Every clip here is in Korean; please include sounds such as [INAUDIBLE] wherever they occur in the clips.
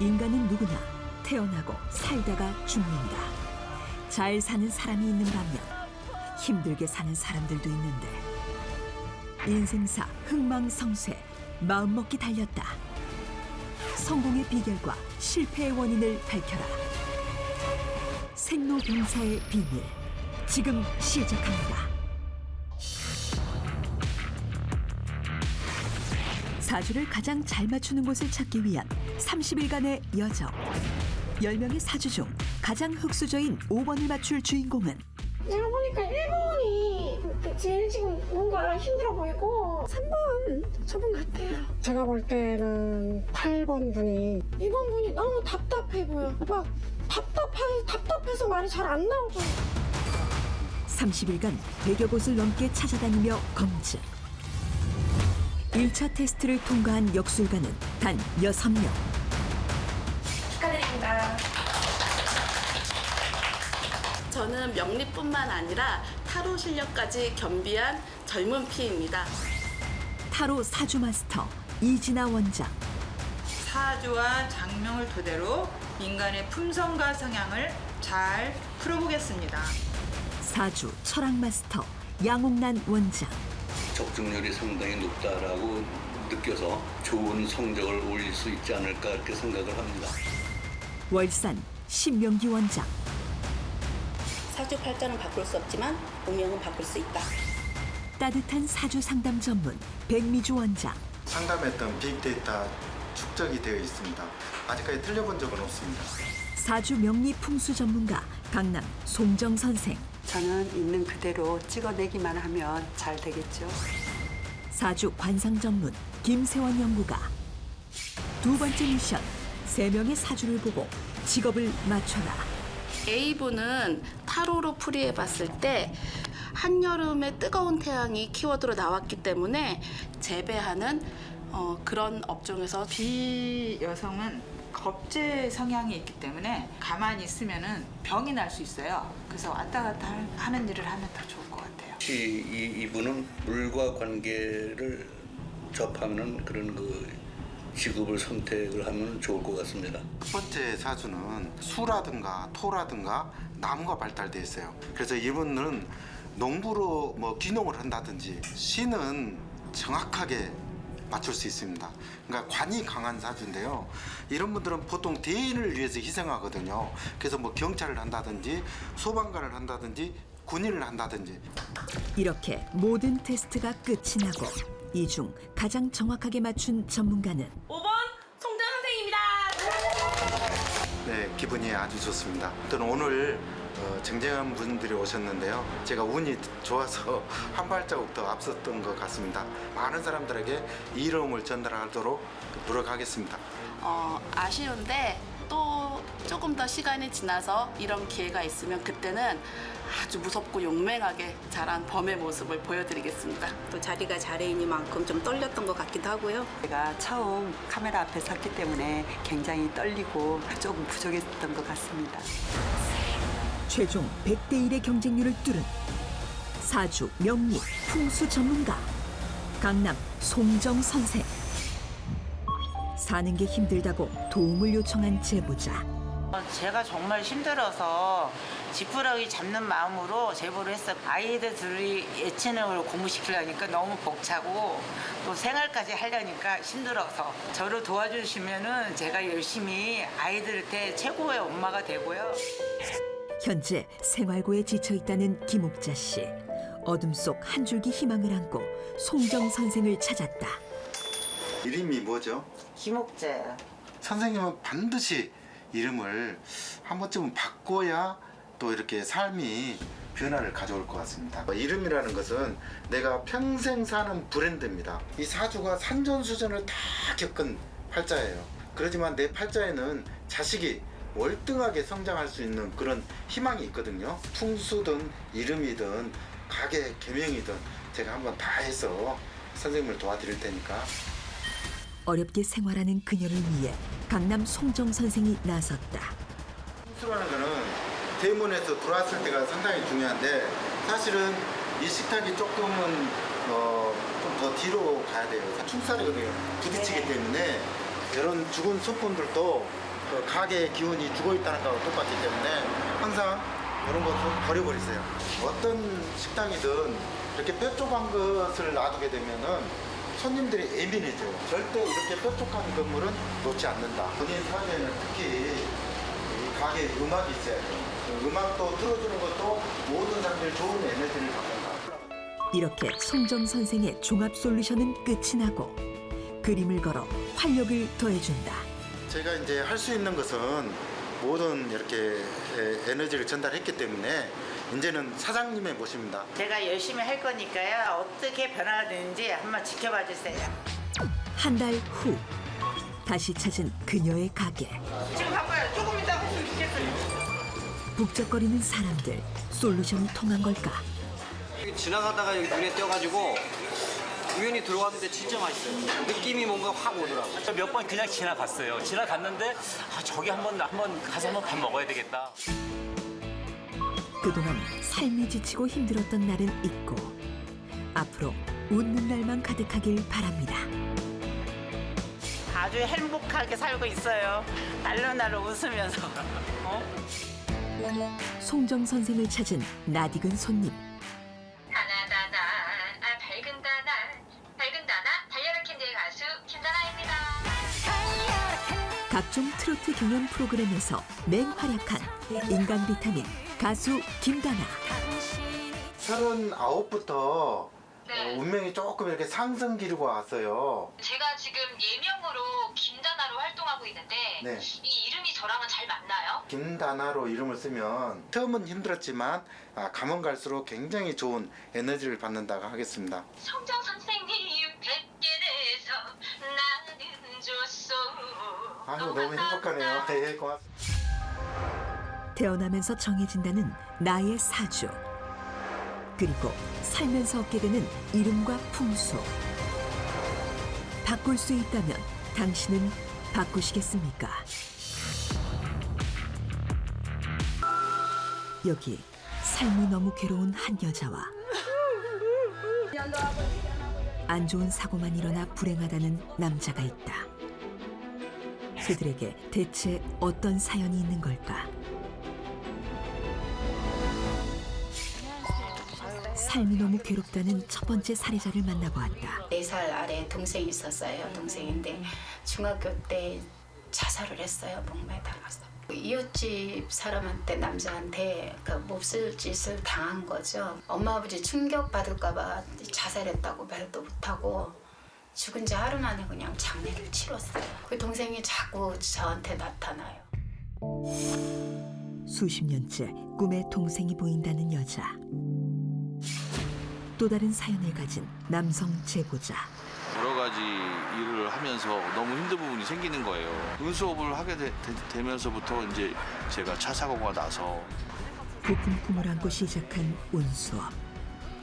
인간은 누구나 태어나고 살다가 죽는다. 잘 사는 사람이 있는 반면 힘들게 사는 사람들도 있는데 인생사 흥망성쇠 마음먹기 달렸다. 성공의 비결과 실패의 원인을 밝혀라. 생로병사의 비밀 지금 시작합니다. 사주를 가장 잘 맞추는 곳을 찾기 위한 30일간의 여정. 10명의 사주 중 가장 흑수저인 5번을 맞출 주인공은 내가 보니까 1번이 제일 지금 뭔가 힘들어 보이고 3번 저분 같아요. 제가 볼 때는 8번 분이 2번 분이 너무 답답해 보여. 막 답답해, 답답해서 말이 잘 안 나오고. 30일간 100여 곳을 넘게 찾아다니며 검증. 1차 테스트를 통과한 역술가는 단 6명. 축하드립니다. 저는 명리뿐만 아니라 타로 실력까지 겸비한 젊은 피입니다. 타로 사주 마스터 이진아 원장. 사주와 장명을 토대로 인간의 품성과 성향을 잘 풀어보겠습니다. 사주 철학 마스터 양옥란 원장. 적중률이 상당히 높다라고 느껴서 좋은 성적을 올릴 수 있지 않을까 이렇게 생각을 합니다. 월산 신명기 원장. 사주 팔자는 바꿀 수 없지만 운명은 바꿀 수 있다. 따뜻한 사주 상담 전문 백미주 원장. 상담했던 빅데이터 축적이 되어 있습니다. 아직까지 틀려본 적은 없습니다. 사주 명리 풍수 전문가 강남 송정 선생. 저는 있는 그대로 찍어내기만 하면 잘 되겠죠. 사주 관상 전문 김세원 연구가. 두 번째 미션 세 명의 사주를 보고 직업을 맞춰라. A분은 타로로 풀이해 봤을 때 한여름의 뜨거운 태양이 키워드로 나왔기 때문에 재배하는 어, 그런 업종에서 비 여성은 겁제 성향이 있기 때문에 가만히 있으면은 병이 날 수 있어요. 그래서 왔다 갔다 할- 하는 일을 하면 더 좋을 것 같아요. 혹시 이, 이분은 물과 관계를 접하는 그런 그 직업을 선택을 하면 좋을 것 같습니다. 첫 번째 사주는 수라든가 토라든가 나무가 발달돼 있어요. 그래서 이분은 농부로 뭐 귀농을 한다든지 시는 정확하게 맞출 수 있습니다. 그러니까 관이 강한 사주인데요. 이런 분들은 보통 대인을 위해서 희생하거든요. 그래서 뭐 경찰을 한다든지 소방관을 한다든지 군인을 한다든지 이렇게 모든 테스트가 끝이 나고 이 중 가장 정확하게 맞춘 전문가는 5번 송정 선생입니다. 네, 기분이 아주 좋습니다. 저는 오늘 어, 쟁쟁한 분들이 오셨는데요. 제가 운이 좋아서 [LAUGHS] 한 발자국 더 앞섰던 것 같습니다. 많은 사람들에게 이 이름을 전달하도록 노력하겠습니다. 어, 아쉬운데 또 조금 더 시간이 지나서 이런 기회가 있으면 그때는 아주 무섭고 용맹하게 자란 범의 모습을 보여드리겠습니다. 또 자리가 자리이니만큼 좀 떨렸던 것 같기도 하고요. 제가 처음 카메라 앞에 섰기 때문에 굉장히 떨리고 조금 부족했던 것 같습니다. 최종 100대 1의 경쟁률을 뚫은 사주 명리 풍수 전문가 강남 송정 선생 사는 게 힘들다고 도움을 요청한 제보자 어, 제가 정말 힘들어서 지푸라기 잡는 마음으로 제보를 했어. 아이들 둘이 예체능을 공부시키려니까 너무 벅차고 또 생활까지 하려니까 힘들어서 저를 도와주시면은 제가 열심히 아이들한테 최고의 엄마가 되고요. 현재 생활고에 지쳐 있다는 김옥자 씨 어둠 속 한 줄기 희망을 안고 송정 선생을 찾았다 이름이 뭐죠? 김옥재. 선생님은 반드시 이름을 한 번쯤은 바꿔야 또 이렇게 삶이 변화를 가져올 것 같습니다. 이름이라는 것은 내가 평생 사는 브랜드입니다. 이 사주가 산전수전을 다 겪은 팔자예요. 그렇지만 내 팔자에는 자식이 월등하게 성장할 수 있는 그런 희망이 있거든요. 풍수든 이름이든 가게 개명이든 제가 한번 다 해서 선생님을 도와드릴 테니까 어렵게 생활하는 그녀를 위해 강남 송정 선생이 나섰다 풍수라는 거는 대문에서 들어왔을 때가 상당히 중요한데 사실은 이 식탁이 조금은 어, 좀 더 뒤로 가야 돼요. 충살이거든요. 부딪히기 때문에 이런 죽은 소품들도 그 가게의 기운이 죽어 있다는 거하고 똑같기 때문에 항상 이런 것도 버려버리세요. 어떤 식당이든 이렇게 뾰족한 것을 놔두게 되면은 손님들이 예민해져요. 절대 이렇게 뾰족한 건물은 놓지 않는다. 본인 삶에는 특히 이 가게에 음악이 있어야 돼요. 그 음악도 틀어주는 것도 모든 사람들이 좋은 에너지를 받는다. 이렇게 송정 선생의 종합 솔루션은 끝이 나고 그림을 걸어 활력을 더해준다. 제가 이제 할 수 있는 것은 모든 이렇게 에- 에너지를 전달했기 때문에 이제는 사장님의 몫입니다. 제가 열심히 할 거니까요. 어떻게 변화가 되는지 한번 지켜봐 주세요. 한 달 후 다시 찾은 그녀의 가게. 지금 바빠요. 조금 이따 했으면 좋겠어요. 북적거리는 사람들 솔루션이 통한 걸까? 지나가다가 여기 눈에 띄어가지고 우연히 들어왔는데 진짜 맛있어요. 느낌이 뭔가 확 오더라고요. 저 몇 번 그냥 지나갔어요. 지나갔는데 아, 저기 한번 한번 가서 한번 밥 먹어야 되겠다. 그동안 삶이 지치고 힘들었던 날은 있고 앞으로 웃는 날만 가득하길 바랍니다. 아주 행복하게 살고 있어요. 날로날로 웃으면서. [LAUGHS] 어? 송정 선생을 찾은 낯익은 손님. 각종 트로트 경연 프로그램에서 맹활약한 인간 비타민 가수 김다나. 서른아홉부터 네. 어, 운명이 조금 이렇게 상승 기류가 왔어요. 제가 지금 예명으로 김다나로 활동하고 있는데 네. 이 이름이 저랑은 잘 맞나요? 김다나로 이름을 쓰면 처음은 힘들었지만 아, 가면 갈수록 굉장히 좋은 에너지를 받는다고 하겠습니다. 성정 선생님 뵙게 돼서 나는 줬어. 아유 너무 행복하네요. 네, [LAUGHS] 고맙습니다. 태어나면서 정해진다는 나의 사주. 그리고 살면서 얻게 되는 이름과 풍수. 바꿀 수 있다면 당신은 바꾸시겠습니까? 여기 삶이 너무 괴로운 한 여자와 안 좋은 사고만 일어나 불행하다는 남자가 있다. 그들에게 대체 어떤 사연이 있는 걸까? 삶이 너무 괴롭다는 첫 번째 사례자를 만나보았다. 네 살 아래 동생이 있었어요. 동생인데 중학교 때 자살을 했어요. 목매 달아서. 이웃집 사람한테 남자한테 그 몹쓸 짓을 당한 거죠. 엄마 아버지 충격 받을까봐 자살했다고 말도 못하고 죽은 지 하루 만에 그냥 장례를 치렀어요. 그 동생이 자꾸 저한테 나타나요. 수십 년째 꿈에 동생이 보인다는 여자. 또 다른 사연을 가진 남성 제보자. 여러 가지 일을 하면서 너무 힘든 부분이 생기는 거예요. 눈수업을 하게 되, 면서부터 이제 제가 차 사고가 나서 부푼 꿈을 안고 시작한 운수업.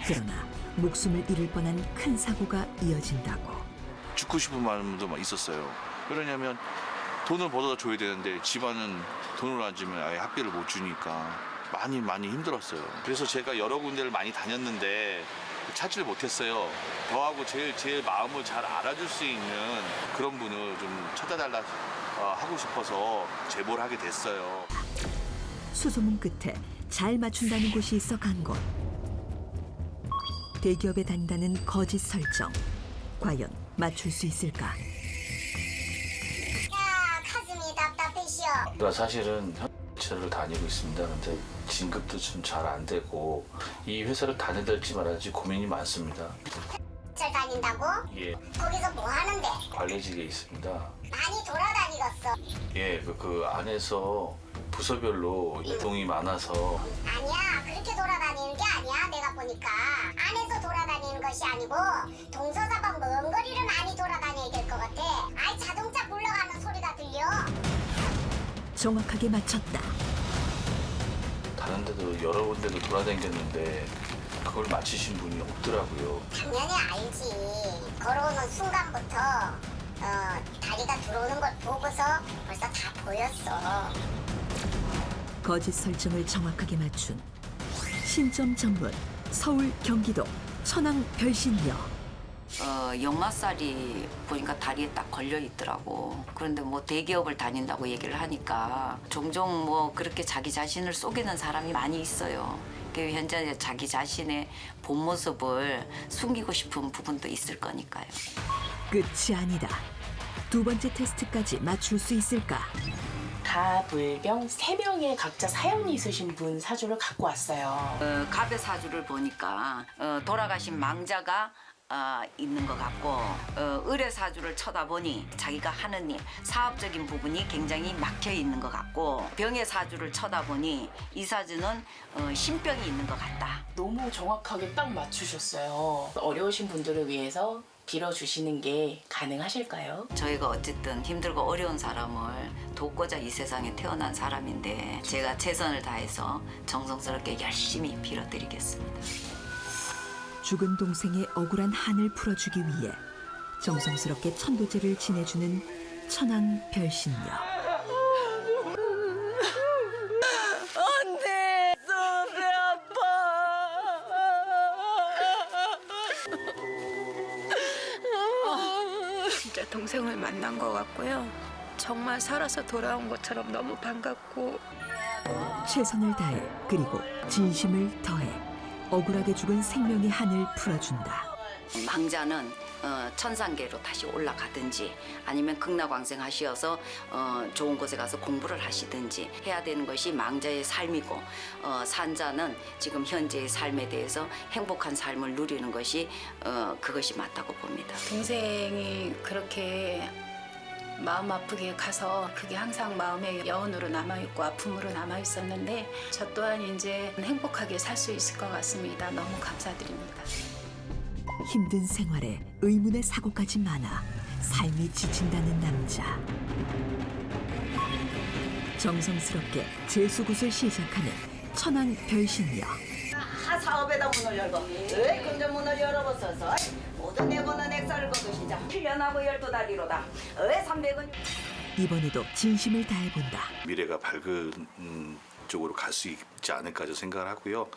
그러나 목숨을 잃을 뻔한 큰 사고가 이어진다고. 죽고 싶은 마음도 막 있었어요. 그러냐면 돈을 벌어다 줘야 되는데 집안은 돈을 안 주면 아예 학비를 못 주니까 많이 많이 힘들었어요. 그래서 제가 여러 군데를 많이 다녔는데 찾지를 못했어요. 저하고 제일 제일 마음을 잘 알아줄 수 있는 그런 분을 좀 찾아달라 어, 하고 싶어서 제보를 하게 됐어요. 수소문 끝에 잘 맞춘다는 곳이 있어 간 곳. 대기업에 다닌다는 거짓 설정. 과연 맞출 수 있을까? 야 가슴이 답답해시오. 나 사실은 현체를 다니고 있습니다. 근데 진급도 좀 잘 안 되고 이 회사를 다녀될지 말할지 고민이 많습니다. 잘 다닌다고? 예, 거기서 뭐 하는데? 관리직에 있습니다. 많이 돌아다니겠어. 예, 그, 그 안에서 부서별로 이동이 많아서 아니야 그렇게 돌아다니는 게 아니야 내가 보니까 안에서 것이 아니고 동서사방 먼 거리를 많이 돌아다녀야 될 것 같아. 아이 자동차 굴러가는 소리가 들려. 정확하게 맞췄다. 다른 데도 여러 군데도 돌아다녔는데 그걸 맞히신 분이 없더라고요. 당연히 알지. 걸어오는 순간부터 어, 다리가 들어오는 걸 보고서 벌써 다 보였어. 거짓 설정을 정확하게 맞춘 신점 전문 서울 경기도 천왕 별신녀 어, 역마살이 보니까 다리에 딱 걸려 있더라고. 그런데 뭐 대기업을 다닌다고 얘기를 하니까 종종 뭐 그렇게 자기 자신을 속이는 사람이 많이 있어요. 그 현재 자기 자신의 본 모습을 숨기고 싶은 부분도 있을 거니까요. 끝이 아니다. 두 번째 테스트까지 맞출 수 있을까? 가불병 세 명의 각자 사연이 있으신 분 사주를 갖고 왔어요. 어, 갑의 사주를 보니까 어, 돌아가신 망자가 어, 있는 것 같고 어, 을의 사주를 쳐다보니 자기가 하는 일 사업적인 부분이 굉장히 막혀 있는 것 같고 병의 사주를 쳐다보니 이 사주는 어, 신병이 있는 것 같다. 너무 정확하게 딱 맞추셨어요. 어려우신 분들을 위해서 빌어주시는 게 가능하실까요? 저희가 어쨌든 힘들고 어려운 사람을 돕고자 이 세상에 태어난 사람인데 제가 최선을 다해서 정성스럽게 열심히 빌어드리겠습니다. 죽은 동생의 억울한 한을 풀어주기 위해 정성스럽게 천도제를 지내주는 천황 별신녀. 만난 것 같고요 정말 살아서 돌아온 것처럼 너무 반갑고 최선을 다해 그리고 진심을 더해 억울하게 죽은 생명의 한을 풀어준다. 망자는 어, 천상계로 다시 올라가든지 아니면 극락왕생 하시어서 어, 좋은 곳에 가서 공부를 하시든지 해야 되는 것이 망자의 삶이고 어, 산자는 지금 현재의 삶에 대해서 행복한 삶을 누리는 것이 어, 그것이 맞다고 봅니다. 동생이 그렇게 마음 아프게 가서 그게 항상 마음에 여운으로 남아있고 아픔으로 남아있었는데 저 또한 이제 행복하게 살 수 있을 것 같습니다. 너무 감사드립니다. 힘든 생활에 의문의 사고까지 많아 삶이 지친다는 남자. 정성스럽게 재수굿을 시작하는 천황 별신녀. 하 사업에다 문을 열고 어이 금전 문을 열어보소서 모든 내고는 액살을 거두시자 7년하고 열두 달이로다 어이 300은 이번에도 진심을 다해본다. 미래가 밝은 음, 쪽으로 갈 수 있지 않을까 저 생각을 하고요.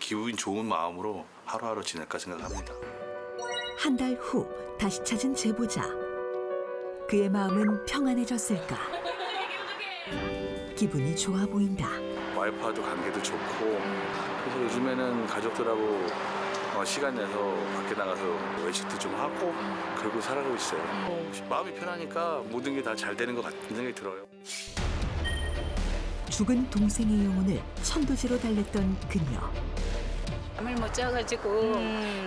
기분 좋은 마음으로 하루하루 지낼까 생각합니다. 한 달 후 다시 찾은 제보자. 그의 마음은 평안해졌을까? 기분이 좋아 보인다. 와이프와도 관계도 좋고 그래서 요즘에는 가족들하고 어, 시간 내서 밖에 나가서 외식도 좀 하고 그러고 살아가고 있어요. 마음이 편하니까 모든 게 다 잘 되는 것 같은 생각이 들어요. 죽은 동생의 영혼을 천도제로 달랬던 그녀. 잠을 못 자가지고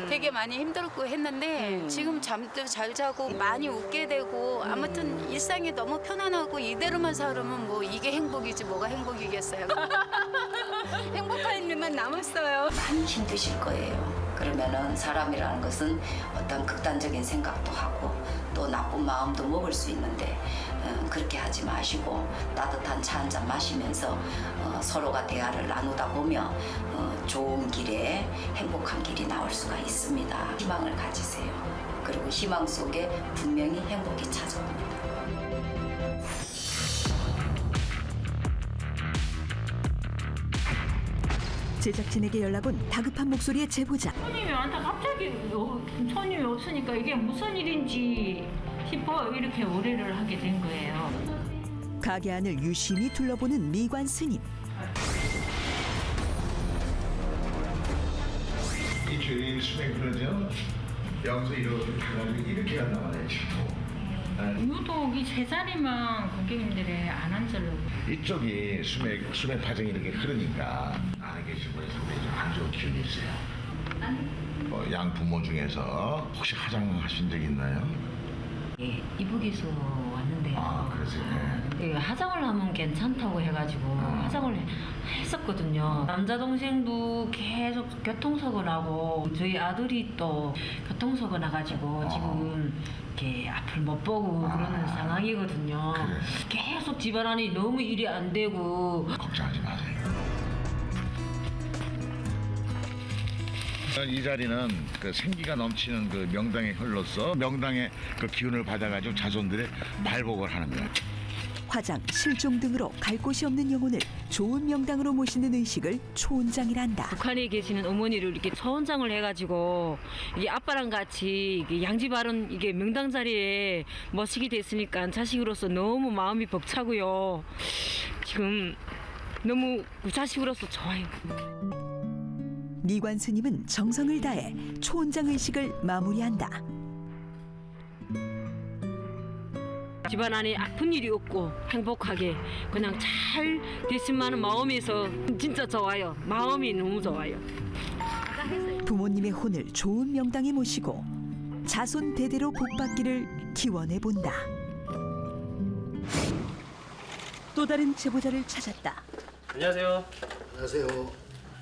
되게 많이 힘들고 했는데 지금 잠도 잘 자고 많이 웃게 되고 아무튼 일상이 너무 편안하고 이대로만 살으면 뭐 이게 행복이지 뭐가 행복이겠어요. [LAUGHS] 행복한 일만 남았어요. 많이 힘드실 거예요. 그러면은 사람이라는 것은 어떤 극단적인 생각도 하고 또 나쁜 마음도 먹을 수 있는데 어, 그렇게 하지 마시고 따뜻한 차 한 잔 마시면서 어, 서로가 대화를 나누다 보면 어, 좋은 길에 행복한 길이 나올 수가 있습니다. 희망을 가지세요. 그리고 희망 속에 분명히 행복이 찾아옵니다. 제작진에게 연락 온 다급한 목소리의 제보자. 손님이 많다 갑자기 어, 손님이 없으니까 이게 무슨 일인지 싶어 이렇게 의뢰를 하게 된 거예요. 가게 안을 유심히 둘러보는 미관 스님. 이 주인 수백 그러죠? 여기서 이렇게 가가지고 이렇게 간단 말이에요. 유독 이 제자리만 고객님들이 안 앉으려고. 이쪽이 수맥 수맥 파정이 이렇게 흐르니까 안에 계신 분이 상당히 좀 안 좋은 기운이 있어요. 어, 양 부모 중에서 혹시 화장하신 적 있나요? 예, 이북에서 왔는데요. 아, 그러세요. 네. 예, 화장을 하면 괜찮다고 해가지고 화장을 했었거든요. 남자 동생도 계속 교통사고 나고 저희 아들이 또 교통사고 나가지고 지금 이렇게 앞을 못 보고 그러는 상황이거든요. 계속 집안 안이 너무 일이 안 되고 걱정하지 마세요. 이 자리는 그 생기가 넘치는 그 명당의 흘로서 명당의 그 기운을 받아가지고 자손들의 발복을 하는 거야. 화장, 실종 등으로 갈 곳이 없는 영혼을 좋은 명당으로 모시는 의식을 초원장이란다. 북한에 계시는 어머니를 이렇게 초원장을 해가지고 이게 아빠랑 같이 이게 양지바른 이게 명당 자리에 모시게 됐으니까 자식으로서 너무 마음이 벅차고요. 지금 너무 자식으로서 좋아요. 미관 스님은 정성을 다해 초원장 의식을 마무리한다. 집안 안에 아픈 일이 없고 행복하게 그냥 잘 됐으면 하는 마음에서 진짜 좋아요. 마음이 너무 좋아요. 부모님의 혼을 좋은 명당에 모시고 자손 대대로 복받기를 기원해 본다. 또 다른 제보자를 찾았다. 안녕하세요. 안녕하세요.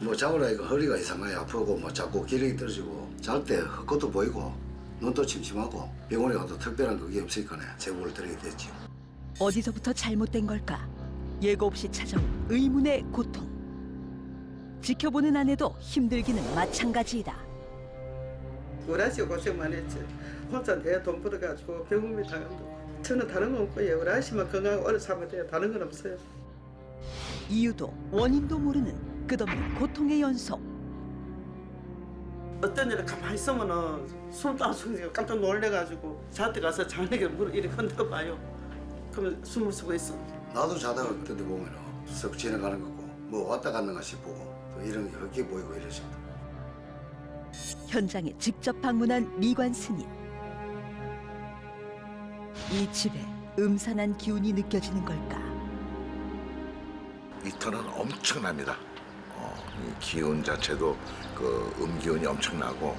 뭐 자고라 이거 허리가 이상하게 아프고 뭐 자꾸 기력이 떨어지고 잘 때 헛것도 보이고 눈도 침침하고 병원에 가도 특별한 그게 없으니까 제보를 드리게 됐지. 어디서부터 잘못된 걸까? 예고 없이 찾아온 의문의 고통. 지켜보는 아내도 힘들기는 마찬가지이다. 우라씨 고생 많이 했지. 혼자 내 돈 벌어가지고 병원비 당한다고. 저는 다른 건 없고요. 우라씨만 건강하고 오래 살면 돼요. 다른 건 없어요. 이유도 원인도 모르는 끝없는 고통의 연속. 어떤 일을 가만히 있으면은 숨 따서 깜짝 놀래가지고 저한테 가서 장례게 물을 이렇게 흔들어봐요. 그러면 숨을 쉬고 있어. 나도 자다가 그때 보면 썩 지나가는 거고 뭐 왔다 갔는가 싶고 또 이런 게 헛게 보이고 이러십니다. 현장에 직접 방문한 미관 스님. 이 집에 음산한 기운이 느껴지는 걸까? 이 터는 엄청납니다. 어, 이 기운 자체도 그 음기운이 엄청나고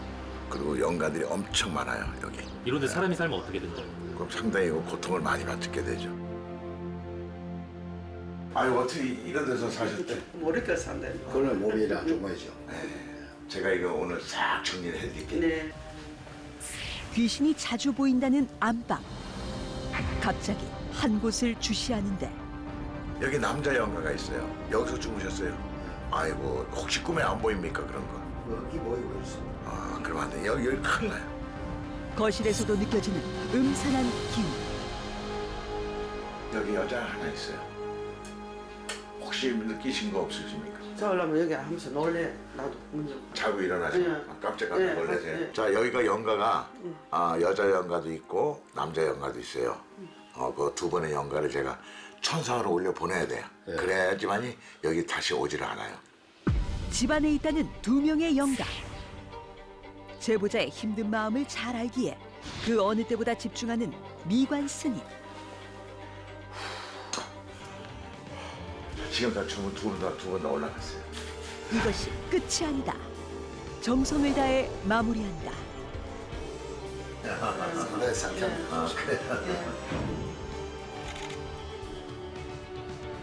그리고 연가들이 엄청 많아요 여기. 이런 데 사람이 살면 어떻게 된다? 그럼 상당히 그 고통을 많이 받게 되죠. 아유 어떻게 이런 데서 사셨대? 모르게 산다. 그러면 몸이 안 좋아지죠. 제가 이거 오늘 싹 정리를 해드릴게요. 네. 귀신이 자주 보인다는 안방. 갑자기 한 곳을 주시하는데 여기 남자 연가가 있어요. 여기서 주무셨어요. 아이고 혹시 꿈에 안 보입니까 그런 거? 헛게 보이고 있어. 아 그러면 안 돼. 여기 여기 큰일 나요. 거실에서도 느껴지는 음산한 기운. 여기 여자 하나 있어요. 혹시 느끼신 거 없으십니까? 자려면 여기 하면서 놀래. 나도 먼저. 자고 일어나서 네. 아, 깜짝 깜짝 네, 놀라세요. 네. 자 여기가 연가가 아, 여자 연가도 있고 남자 연가도 있어요. 어, 그 두 번의 연가를 제가 천상으로 올려 보내야 돼요. 그래야지만이 여기 다시 오지를 않아요. 집안에 있다는 두 명의 영가. 제보자의 힘든 마음을 잘 알기에 그 어느 때보다 집중하는 미관 스님. 지금 다 주문 두분다두 분다 올라갔어요. 이것이 끝이 아니다. 정성을 다해 마무리한다. [LAUGHS] 상당히 상쾌합니다. 아, 그래.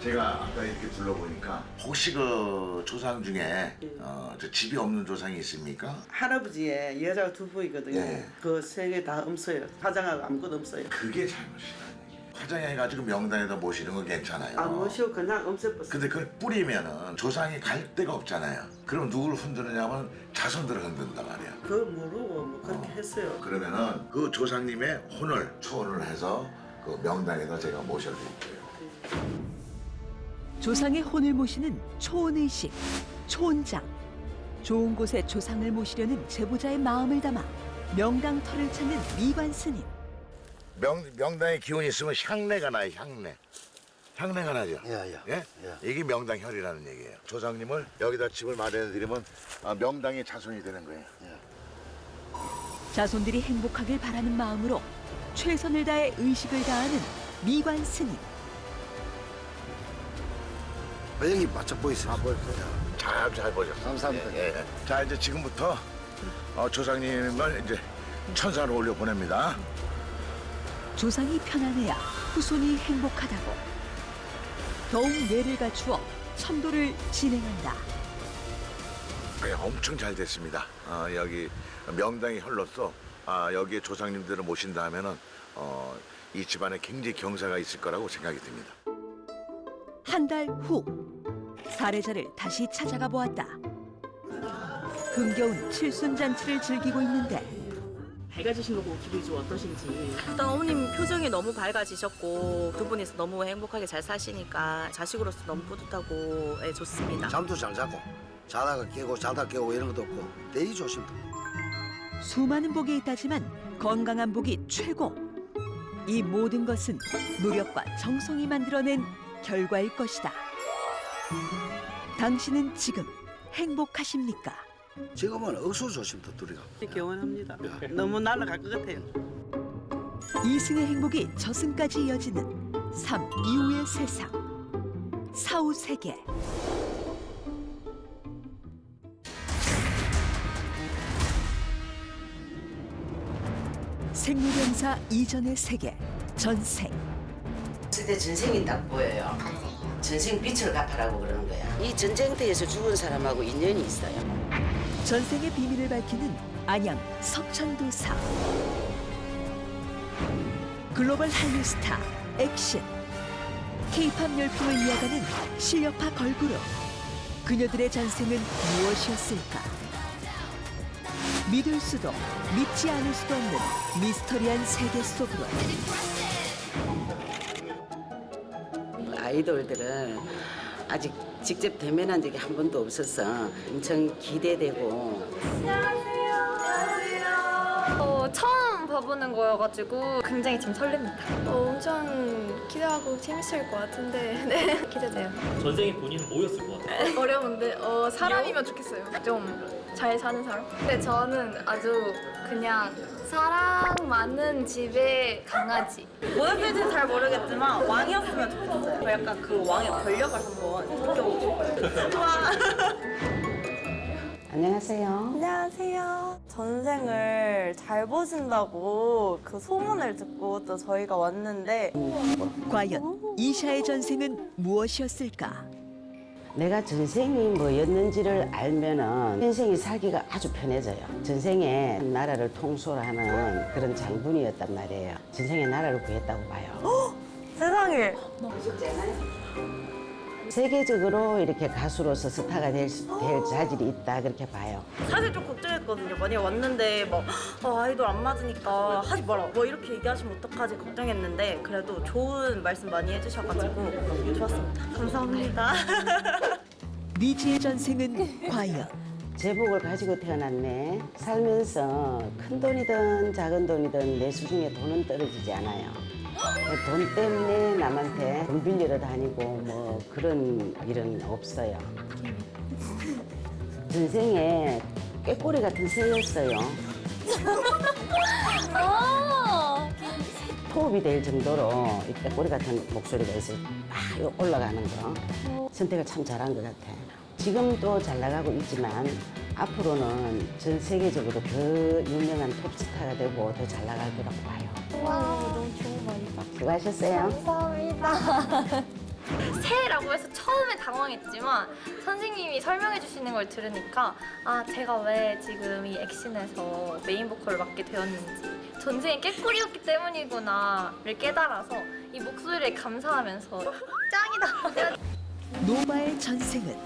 제가 아까 이렇게 둘러보니까 혹시 그 조상 중에 어, 저 집이 없는 조상이 있습니까? 할아버지의 여자가 두 분이거든요. 네. 그 세 개 다 없어요. 화장하고 아무것도 없어요. 그게 잘못이라는 얘기예요. 화장해가지고 명단에다 모시는 건 괜찮아요. 안 모시고 그냥 없애버렸어요. 근데 그걸 뿌리면은 조상이 갈 데가 없잖아요. 그럼 누구를 흔드느냐면 자손들을 흔든단 말이야. 그거 모르고 뭐 그렇게 했어요. 그러면은 그 조상님의 혼을 초혼을 해서 그 명당에다 제가 모셔드릴게요. 조상의 혼을 모시는 초혼의식, 초혼장. 좋은 곳에 조상을 모시려는 제보자의 마음을 담아 명당 터를 찾는 미관 스님. 명, 명당에 기운이 있으면 향내가 나요, 향내. 향내가 나죠? 예, 예? 이게 명당혈이라는 얘기예요. 조상님을 여기다 집을 마련해 드리면 아, 명당의 자손이 되는 거예요. 자손들이 행복하길 바라는 마음으로 최선을 다해 의식을 다하는 미관 스님. 여기 바짝 보이세요. 아, 보였어요. 잘, 잘 보셨어요. 감사합니다. 예, 예. 자, 이제 지금부터 어, 조상님을 이제 천사로 올려 보냅니다. 조상이 편안해야 후손이 행복하다고. 더욱 예를 갖추어 천도를 진행한다. 네, 엄청 잘 됐습니다. 아, 여기 명당의 혈로서 아, 여기에 조상님들을 모신다 하면은 어, 이 집안에 굉장히 경사가 있을 거라고 생각이 듭니다. 한 달 후 사례자를 다시 찾아가 보았다. 흥겨운 칠순잔치를 즐기고 있는데 밝아지신 거 보고 기분이 좀 어떠신지. 일단 어머님 표정이 너무 밝아지셨고 두 분이서 너무 행복하게 잘 사시니까 자식으로서 너무 뿌듯하고 예, 좋습니다. 잠도 잘 자고 자다가 깨고 자다 깨고 이런 것도 없고 대리 좋습니다. 수많은 복이 있다지만 건강한 복이 최고. 이 모든 것은 노력과 정성이 만들어낸 결과일 것이다. 당신은 지금 행복하십니까? 지금은 억수 좋습니다 둘이가. 개원합니다. 너무 날아갈 것 같아요. 이승의 행복이 저승까지 이어지는 삶 이후의 세상. 사후 세계. 생로병사 이전의 세계 전생. 그때 전생이 딱 보여요. 전생 빛을 갚아라고 그러는 거야. 이 전쟁터에서 죽은 사람하고 인연이 있어요. 전생의 비밀을 밝히는 안양 석천도사. 글로벌 한류 스타 액션. K-팝 열풍을 이어가는 실력파 걸그룹. 그녀들의 전생은 무엇이었을까? 믿을 수도 믿지 않을 수도 없는 미스터리한 세계 속으로 아이돌들은 아직 직접 대면한 적이 한 번도 없어서 엄청 기대되고. 어, 봐보는 거여가지고 굉장히 좀 설렙니다. 어, 엄청 기대하고 재밌을 것 같은데 [LAUGHS] 네 기대돼요. 전생에 본인은 뭐였을 것 같아요? [LAUGHS] 어려운데 어, 사람이면 좋겠어요. 좀 잘 사는 사람. 근데 저는 아주 그냥 사랑 많은 집의 강아지. 뭐였을지는 잘 모르겠지만 왕이었으면 좋겠어요. 약간 그 왕의 권력을 한번 느껴보고 싶어요. 좋아. [LAUGHS] 안녕하세요. 안녕하세요. 전생을 잘 보신다고 그 소문을 듣고 또 저희가 왔는데 과연 이샤의 전생은 무엇이었을까? 내가 전생이 뭐였는지를 알면은 인생이 살기가 아주 편해져요. 전생에 나라를 통솔하는 그런 장군이었단 말이에요. 전생에 나라를 구했다고 봐요. 세상에 세계적으로 이렇게 가수로서 스타가 될, 수- 될 자질이 있다 그렇게 봐요. 사실 좀 걱정했거든요. 만약에 왔는데 막 아, 아이돌 안 맞으니까 하지 마라. 뭐 이렇게 얘기하시면 어떡하지 걱정했는데 그래도 좋은 말씀 많이 해주셔가지고 좋았습니다. 감사합니다. [LAUGHS] 리지의 전생은 과연 제복을 가지고 태어났네. 살면서 큰 돈이든 작은 돈이든 내 수중에 돈은 떨어지지 않아요. 돈 때문에 남한테 돈 빌리러 다니고 뭐 그런 일은 없어요. [LAUGHS] 전생에 꾀꼬리 같은 새였어요. [LAUGHS] 호흡이 될 정도로 이 꾀꼬리 같은 목소리가 있어요. 막 올라가는 거. 선택을 참 잘한 것 같아. 지금도 잘 나가고 있지만 앞으로는 전 세계적으로 더 유명한 톱스타가 되고 더 잘 나갈 거라고 봐요. 와. 수고하셨어요. 감사합니다. [LAUGHS] 새해라고 해서 처음에 당황했지만 선생님이 설명해 주시는 걸 들으니까 아 제가 왜 지금 이 액션에서 메인 보컬을 맡게 되었는지 전생에 깨꼬리였기 때문이구나를 깨달아서 이 목소리에 감사하면서 [LAUGHS] 짱이다. 노바의 전생은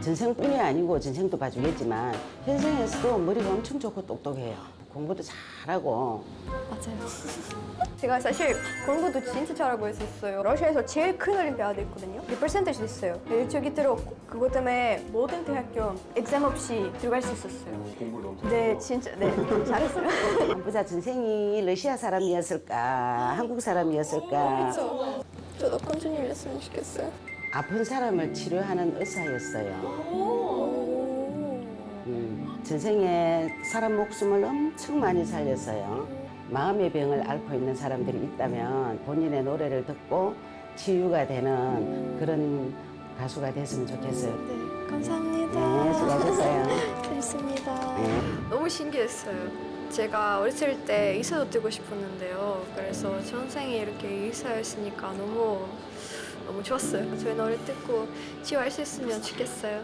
전생뿐이 아니고 전생도 봐주겠지만 현생에서도 머리가 엄청 좋고 똑똑해요. 공부도 잘하고 맞아요. [LAUGHS] 제가 사실 공부도 진짜 잘하고 있었어요. 러시아에서 제일 큰 올림피아드 있거든요. 그 퍼센테이지 있어요. 일주기 들었고 그것 때문에 모든 대학교 엑셈 없이 들어갈 수 있었어요. 공부를 네, 진짜 네 잘했어요. [LAUGHS] 보자 전생이 러시아 사람이었을까 한국 사람이었을까 그렇죠. 저도 군주님이었으면 좋겠어요. 아픈 사람을 치료하는 의사였어요. 음, 전생에 사람 목숨을 엄청 많이 살렸어요. 마음의 병을 앓고 있는 사람들이 있다면 본인의 노래를 듣고 치유가 되는 그런 가수가 됐으면 좋겠어요. 감사합니다. 네, 수고하셨어요. [LAUGHS] 재밌습니다. 네. 너무 신기했어요. 제가 어렸을 때 의사도 되고 싶었는데요. 그래서 전생에 이렇게 의사였으니까 너무 너무 좋았어요. 저희 노래 듣고 치유할 수 있으면 좋겠어요.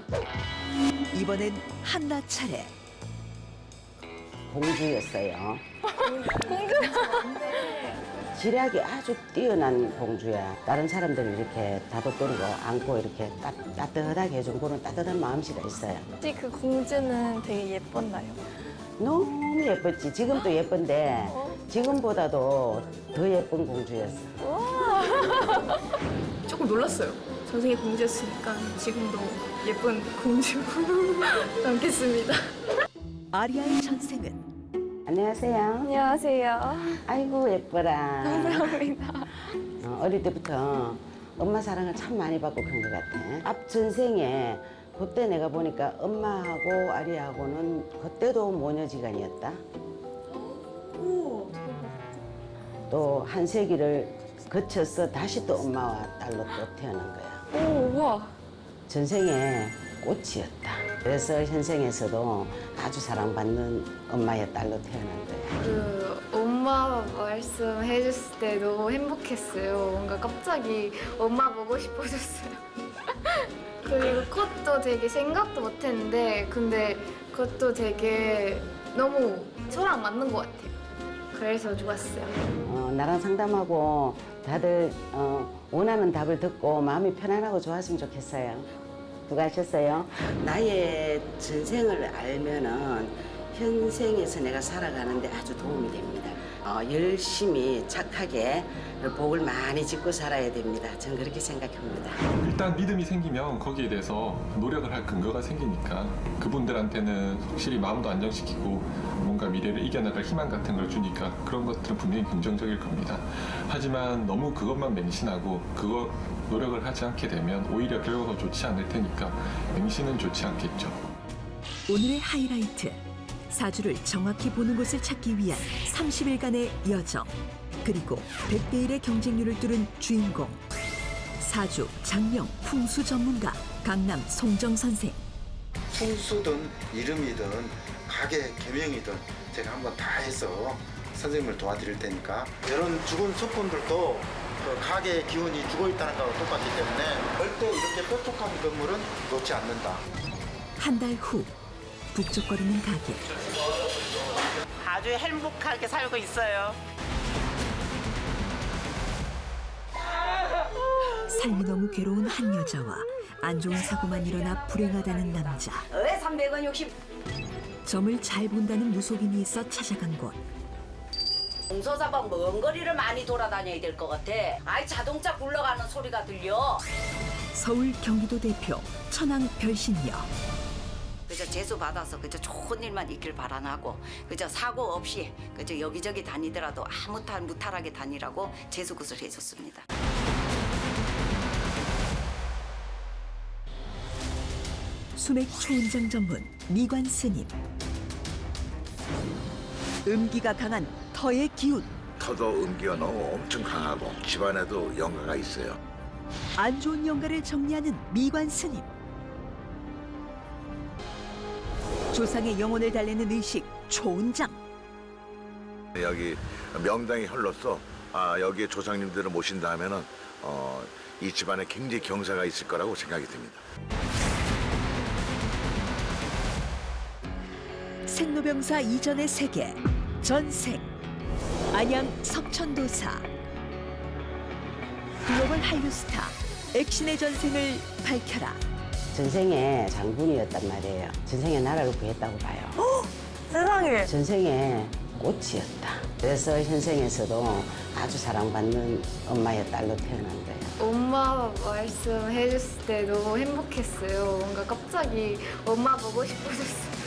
이번엔 한나 차례. 공주였어요. 공주. 지략이 아주 뛰어난 공주야. 다른 사람들을 이렇게 다독거리고 안고 이렇게 따, 따뜻하게 해준 그런 따뜻한 마음씨가 있어요. 혹시 그 공주는 되게 예뻤나요? 너무 예뻤지. 지금도 예쁜데 지금보다도 더 예쁜 공주였어. [LAUGHS] 조금 놀랐어요. 전생이 공주였으니까 지금도 예쁜 공주 [LAUGHS] 남겠습니다. 아리아의 전생은 안녕하세요. 안녕하세요. 아이고 예뻐라. 감사합니다. 어, 어릴 때부터 엄마 사랑을 참 많이 받고 큰것 같아. 앞 전생에 그때 내가 보니까 엄마하고 아리하고는 그때도 모녀지간이었다. 또 한 세기를 거쳐서 다시 또 엄마와 딸로 또 태어난 거야. 오, 와. 전생에 꽃이었다. 그래서 현생에서도 아주 사랑받는 엄마의 딸로 태어난 거야. 그 엄마 말씀 해 줬을 때 너무 행복했어요. 뭔가 갑자기 엄마 보고 싶어졌어요. [LAUGHS] 그리고 그것도 되게 생각도 못 했는데 근데 그것도 되게 너무 저랑 맞는 것 같아요. 그래서 좋았어요. 어, 나랑 상담하고 다들 어, 원하는 답을 듣고 마음이 편안하고 좋았으면 좋겠어요. 수고하셨어요. 나의 전생을 알면은 현생에서 내가 살아가는데 아주 도움이 됩니다. 어, 열심히 착하게 복을 많이 짓고 살아야 됩니다. 저는 그렇게 생각합니다. 일단 믿음이 생기면 거기에 대해서 노력을 할 근거가 생기니까 그분들한테는 확실히 마음도 안정시키고 뭔가 미래를 이겨나갈 희망 같은 걸 주니까 그런 것들은 분명히 긍정적일 겁니다. 하지만 너무 그것만 맹신하고 그거 노력을 하지 않게 되면 오히려 결과가 좋지 않을 테니까 맹신은 좋지 않겠죠. 오늘의 하이라이트 사주를 정확히 보는 곳을 찾기 위한 30일간의 여정 그리고 100대 1의 경쟁률을 뚫은 주인공 사주 장명 풍수 전문가 강남 송정 선생 풍수든 이름이든 가게 개명이든 제가 한번 다 해서 선생님을 도와드릴 테니까 이런 죽은 수품들도 그 가게의 기운이 죽어 있다는 거하고 똑같기 때문에 절대 이렇게 뾰족한 건물은 놓지 않는다. 한 달 후 북적거리는 가게 아주 행복하게 살고 있어요. 삶이 너무 괴로운 한 여자와 안 좋은 사고만 일어나 불행하다는 남자. 왜 300원 60 점을 잘 본다는 무속인이 있어 찾아간 곳. 동서사바 먼 거리를 많이 돌아다녀야 될 것 같아. 아이 자동차 굴러가는 소리가 들려. 서울 경기도 대표 천황 별신녀 그저 재수 받아서 그저 좋은 일만 있길 바라나고 그저 사고 없이 그저 여기저기 다니더라도 아무 탈 무탈하게 다니라고 재수 굿을 해줬습니다. 수맥 초은장 전문 미관 스님 음기가 강한 터의 기운 터도 음기가 너무 엄청 강하고 집안에도 영가가 있어요. 안 좋은 영가를 정리하는 미관 스님 조상의 영혼을 달래는 의식 초은장 여기 명당이 흘러서 아, 여기에 조상님들을 모신다 하면은 어, 이 집안에 굉장히 경사가 있을 거라고 생각이 듭니다. 생로병사 이전의 세계 전생 안양 석천도사 글로벌 한류 스타 액신의 전생을 밝혀라 전생에 장군이었단 말이에요. 전생에 나라를 구했다고 봐요. 세상에. 전생에 꽃이었다. 그래서 현생에서도 아주 사랑받는 엄마의 딸로 태어난 거예요. 엄마 말씀 해줬을 때 너무 행복했어요. 뭔가 갑자기 엄마 보고 싶어졌어요.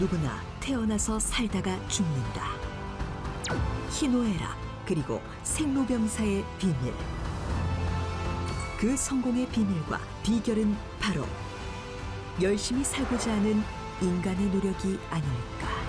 누구나 태어나서 살다가 죽는다. 희노애락 그리고 생로병사의 비밀. 그 성공의 비밀과 비결은 바로 열심히 살고자 하는 인간의 노력이 아닐까